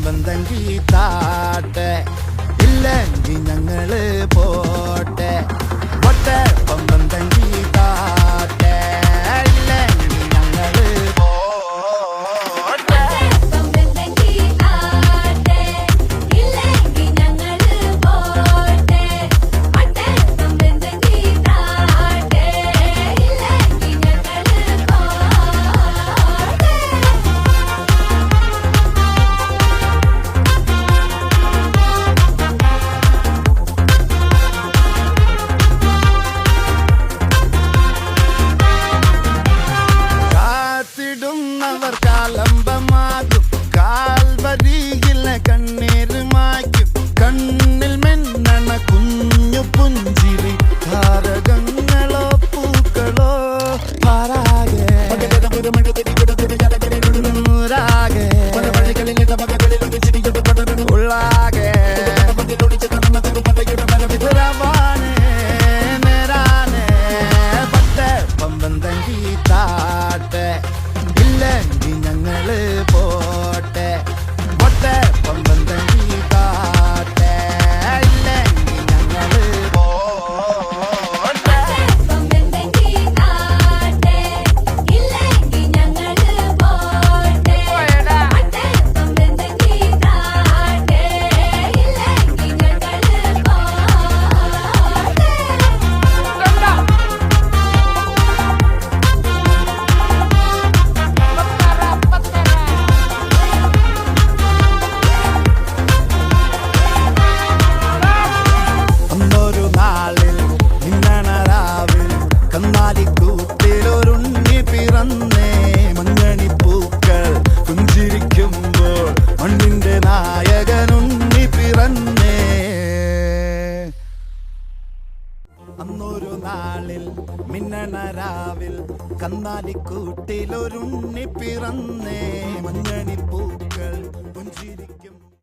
സംബന്ധം കീത്താട്ടെ ഇല്ലെങ്കിൽ ഞങ്ങൾ പോ facilitar കൂട്ടിലൊരുണ്ണി പിറന്നേ. പിറന്നേ. മഞ്ഞണിപ്പൂക്കൾ പുഞ്ചിരിക്കും